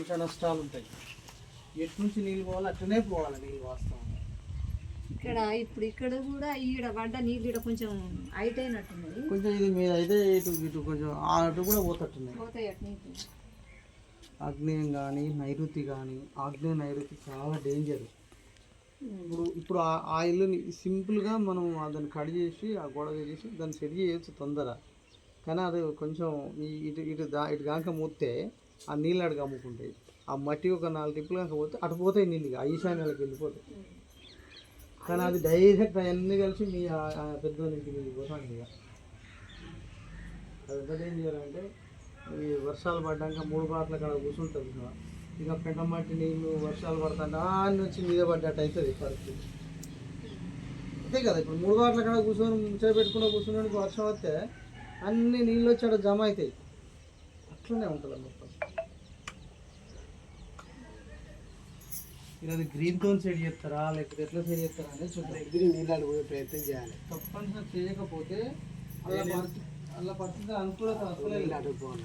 ఇంకా నష్టాలు ఉంటాయి. ఎటు నుంచి నీళ్ళు పోవాలి అట్లనే పోవాలి నీళ్ళు వాస్తవం ఇక్కడ ఇప్పుడు ఇక్కడ కూడా ఈడ పడ్డ నీళ్ళు ఈడ కొంచెం హైట్ అయినట్టున్నది. కొంచెం ఇది మీద అయితే ఇటు ఇటు కొంచెం అటు కూడా పోతట్టున్నాయి. పోతాయి అటు నీళ్ళు ఆగ్నేయం కానీ నైరుతి కానీ ఆగ్నేయ నైరుతి చాలా డేంజర్ ఇప్పుడు ఇప్పుడు ఆ- ఇల్లుని సింపుల్గా మనం దాన్ని కట్ చేసి ఆ గొడవ చేసి దాన్ని సెట్ చేయొచ్చు తొందర కానీ అది కొంచెం ఇటు ఇటు దా ఇటు కాక మూస్తే ఆ నీళ్ళు అడిగి అమ్ముకుంటాయి ఆ మట్టి ఒక నాలుగు టిప్పులు కాకపోతే అటు పోతాయి నీళ్ళు ఆ ఈశాన్యాలకు వెళ్ళిపోతాయి. కానీ అది డైరెక్ట్ అవన్నీ కలిసి మీ ఆ- పెద్ద ఇంటికి వెళ్ళిపోతాం ఇక. అది ఎంత డేంజర్ అంటే ఈ వర్షాలు పడ్డాక మూడు బాట్ల కాడ కూర్చుంటుంది కదా ఇక పెంట మట్టి నీళ్ళు వర్షాలు పడుతుంటే అని వచ్చి మీద పడ్డట్టు అవుతుంది పరిస్థితి. అంతే కదా ఇప్పుడు మూడు బాట్ల కాడ కూర్చొని ముచ్చట పెట్టుకుని కూర్చున్నానికి వర్షం వస్తే అన్ని నీళ్ళు వచ్చి అక్కడ జమ అవుతాయి. అట్లనే ఉంటుంది మొత్తం. ఇలా గ్రీన్ టోన్ సెట్ చేస్తారా? లేకపోతే ఎట్లా సెట్ చేస్తారా అనేది చూద్దాం. నీళ్ళు పోయే ప్రయత్నం చేయాలి. తప్పనిసరి చేయకపోతే అలా పరిస్థితి అలా పరిస్థితి అనుకూలత అసలే. అడుగుకోవాలి